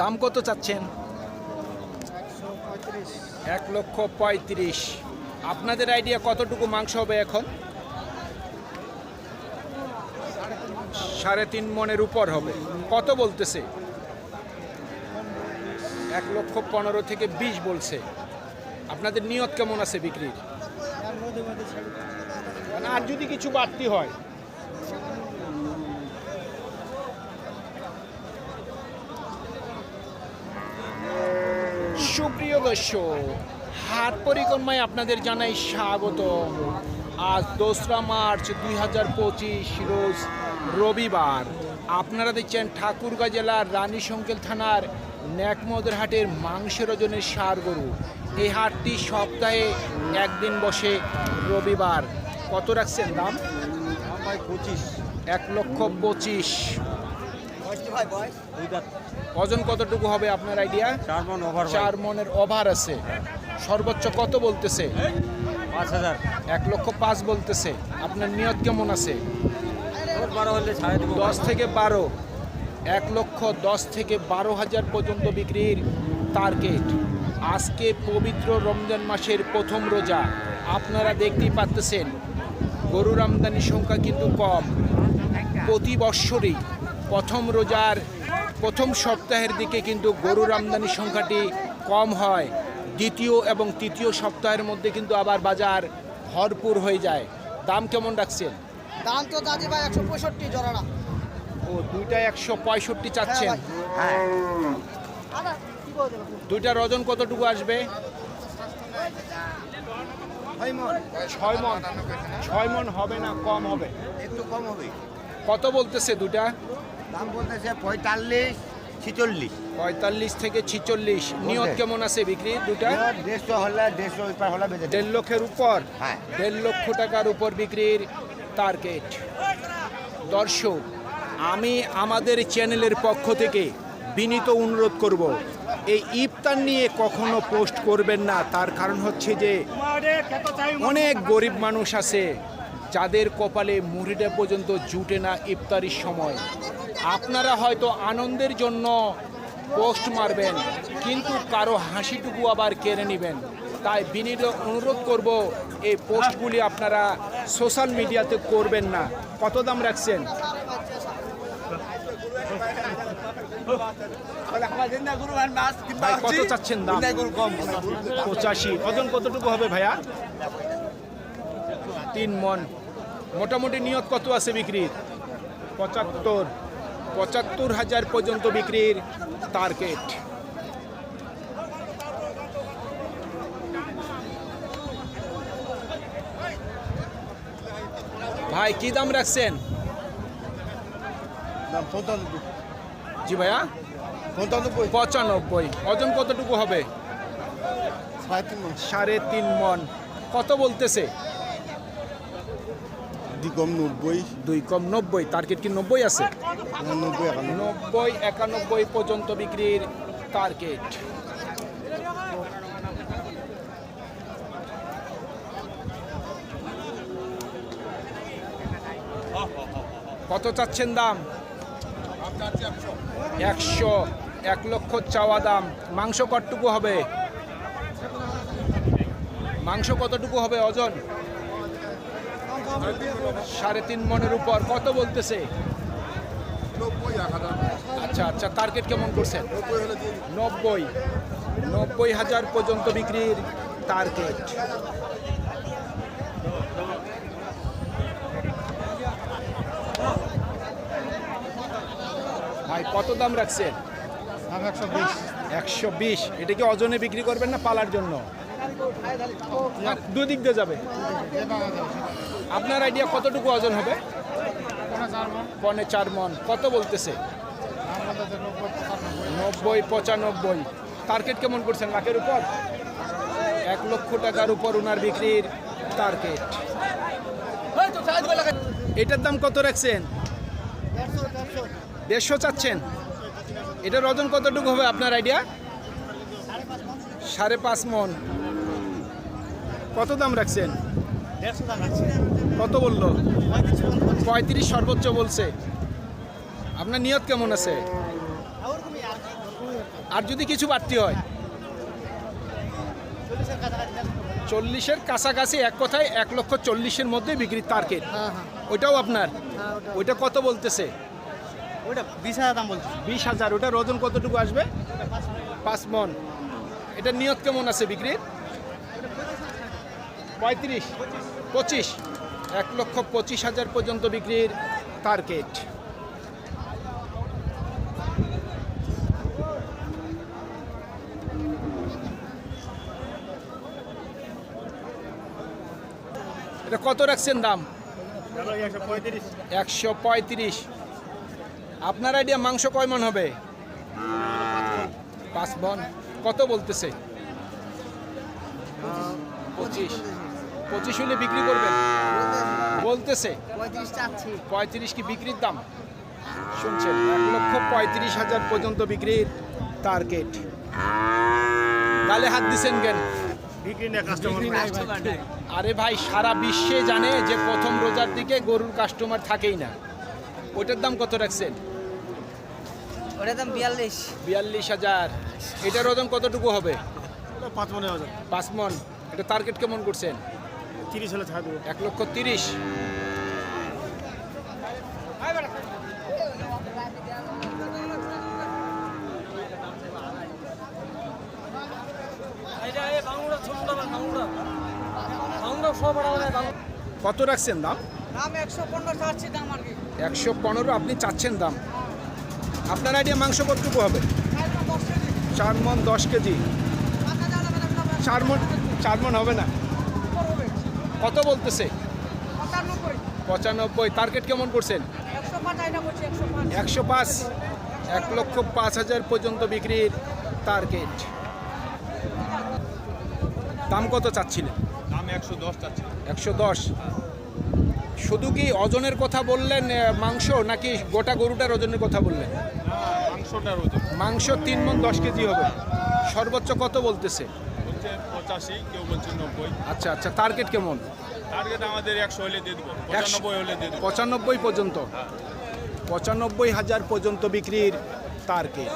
দাম কত চাচ্ছেন? এক লক্ষ পঁয়ত্রিশ। আপনাদের আইডিয়া কতটুকু মাংস হবে এখন? সাড়ে তিন মনের উপর হবে। কত বলতেছে? এক লক্ষ পনেরো থেকে বিশ বলছে। আপনাদের নিয়ত কেমন আছে বিক্রির? আর যদি কিছু বাড়তি হয়? সুপ্রিয় দর্শক হাট পরিক্রমায় আপনাদের জানাই স্বাগত আজ দোসরা মার্চ দুই হাজার পঁচিশ রোজ রবিবার। আপনারা দেখছেন ঠাকুরগাঁ জেলার রানী সংকেল থানার ন্যাকমদের হাটের মাংসের ওজনের সার গরু। এই হাটটি সপ্তাহে একদিন বসে রবিবার। কত রাখছেন দাম? পঁচিশ। এক লক্ষ পঁচিশ। ওজন কতটুকু হবে আপনার আইডিয়া চার মন ওভার চার মনের ওভার আছে। সর্বোচ্চ কত বলতেছে? পাঁচ হাজার। এক লক্ষ পাঁচ বলতেছে। আপনার নিয়ত কেমন আছে? ওর বারো হলে ছাড়ে দেবো। দশ থেকে বারো। এক লক্ষ দশ থেকে বারো হাজার পর্যন্ত বিক্রির টার্গেট আজকে পবিত্র রমজান মাসের প্রথম রোজা। আপনারা দেখতেই পাচ্তেছেন গরুর আমদানির সংখ্যা কিন্তু কম। প্রতি বৎসরই প্রথম রোজার প্রথম সপ্তাহের দিকে কিন্তু গরুর আমদানির সংখ্যাটি কম হয়। দ্বিতীয় এবং তৃতীয় সপ্তাহের মধ্যে কিন্তু আবার বাজার ভরপুর হয়ে যায়। দাম কেমন রাখছেন? দাম তো দাদি ভাই একশো পঁয়ষট্টি জোড়াটা ও দুইটা একশো পঁয়ষট্টি চাচ্ছেন। হ্যাঁ দুইটার ওজন কতটুকু আসবে? ছয় মন। ছয় মন। হবে না কম হবে? একটু কম হবে। কত বলতেছে দুটা দাম বলতেছে পঁয়তাল্লিশ ছিচল্লিশ। পঁয়তাল্লিশ থেকে ছিচল্লিশ। নিয়ত। কেমন আছে বিক্রি দুটা? দেড়শো হলে দেড়শো হলে দেড় লক্ষের উপর? হ্যাঁ। দেড় লক্ষ টাকার উপর বিক্রির টার্গেট দর্শক আমি আমাদের চ্যানেলের পক্ষ থেকে বিনীত অনুরোধ করব এই ইফতার নিয়ে কখনো পোস্ট করবেন না। তার কারণ হচ্ছে যে অনেক গরিব মানুষ আছে যাদের কপালে মুড়িটা পর্যন্ত জুটে না ইফতারির সময়। আপনারা হয়তো আনন্দের জন্য পোস্ট মারবেন, কিন্তু কারও হাসিটুকু আবার কেড়ে নেবেন। তাই বিনীত অনুরোধ করব, এই পোস্টগুলি আপনারা সোশ্যাল মিডিয়াতে করবেন না। কত দাম রাখছেন? কত চাচ্ছেন দাম? পঁচাশি। ওজন কতটুকু হবে ভাইয়া? তিন মন। মোটামুটি নিয়ত কত আছে বিক্রির? পঁচাত্তর। পঁচাত্তর হাজার পর্যন্ত বিক্রির টার্গেট। ভাই কি দাম রাখছেন? জি ভাইয়া? পঁচানব্বই। পঁচানব্বই। ওজন কতটুকু হবে? সাড়ে তিন মন। কত বলতেছে? নব্বই। দুই কম নব্বই টার্গেট কি নব্বই আছে? নব্বই নব্বই একানব্বই পর্যন্ত বিক্রির টার্গেট কত চাচ্ছেন দাম? একশো এক লক্ষ চাওয়া দাম। মাংস কতটুকু হবে? মাংস কতটুকু হবে ওজন সাড়ে তিন মনের উপর। কত বলতেছে? আচ্ছা আচ্ছা টার্গেট কেমন করছেন নব্বই। নব্বই হাজার পর্যন্ত বিক্রির টার্গেট ভাই কত দাম রাখছেন? একশো বিশ। একশো বিশ। এটা কি ওজনে বিক্রি করবেন না পালার জন্য? না দুদিক দিয়ে যাবে। আপনার আইডিয়া কতটুকু ওজন হবে? পনে চার মন। কত বলতেছে? নব্বই, পঁচানব্বই। টার্গেট কেমন করছেন? লাখের উপর? এক লক্ষ টাকার উপর ওনার বিক্রির টার্গেট এটার দাম কত রাখছেন? দেড়শো চাচ্ছেন। এটার ওজন কতটুকু হবে আপনার আইডিয়া সাড়ে পাঁচ মন। কত দাম রাখছেন? কত বলল? পঁয়ত্রিশ সর্বোচ্চ বলছে। আপনার নিয়ত কেমন আছে? আর যদি কিছু বাড়তি হয়? চল্লিশের কাছাকাছি এক কথায় এক লক্ষ চল্লিশের মধ্যে বিক্রির টার্গেট হ্যাঁ হ্যাঁ। ওইটাও আপনার? হ্যাঁ ওইটা কত বলতেছে? বিশ হাজার দাম বলছি। বিশ হাজার। ওটার ওজন কতটুকু আসবে? পাঁচ মন। এটা নিয়ত কেমন আছে বিক্রির? পঁয়ত্রিশ, পঁচিশ, এক লক্ষ পঁচিশ হাজার পর্যন্ত বিক্রির টার্গেট এটা কত রাখছেন দাম? একশো পঁয়ত্রিশ। আপনার আইডিয়া মাংস কয় মন হবে? পাঁচ মন। কত বলতেছে? পঁচিশ। পঁচিশ হলে বিক্রি করবেন? বলতেছে। পঁয়ত্রিশ কি বিক্রির দাম? শুনছেন এক লক্ষ পঁয়ত্রিশ হাজার পর্যন্ত বিক্রির টার্গেট গালে হাত দিছেন কেন? বিক্রি আরে ভাই সারা বিশ্বে জানে যে প্রথম রোজার দিকে গরুর কাস্টমার থাকেই না। ওইটার দাম কত রাখছেন? ওটার দাম বিয়াল্লিশ। বিয়াল্লিশ হাজার। এটার ওজন কতটুকু হবে? পাঁচ মনে পাঁচ মন। এটা টার্গেট কেমন করছেন? তিরিশ হলে ছাড় এক লক্ষ তিরিশ। কত রাখছেন দাম? একশো পনেরো চাচ্ছি একশো পনেরো আপনি চাচ্ছেন দাম। আপনার আইডিয়া মাংস কতটুকু হবে? চার মন দশ কেজি। চার মন চার মন হবে না। কত বলতেছে? পঁচানব্বই। টার্গেট কেমন করছেন? একশো পাঁচ এক লক্ষ পাঁচ হাজার পর্যন্ত বিক্রির টার্গেট দাম কত চাচ্ছিলেন? দাম একশো দশ চাচ্ছি একশো দশ। শুধু কি ওজনের কথা বললেন মাংস নাকি গোটা গরুটার ওজনের কথা বললেন? মাংসটার ওজন। মাংস তিন মন দশ কেজি হবে। সর্বোচ্চ কত বলতেছে? পঁচাশি কেউ বলছে নব্বই। আচ্ছা আচ্ছা টার্গেট কেমন? টার্গেট আমাদের একশো হলে দিয়ে দেবো পঁচানব্বই হলে দিয়ে দেবো। পঁচানব্বই পর্যন্ত? পঁচানব্বই হাজার পর্যন্ত বিক্রির টার্গেট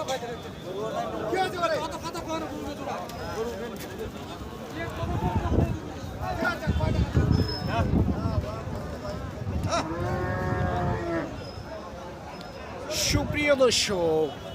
সুপ্রিয় দর্শক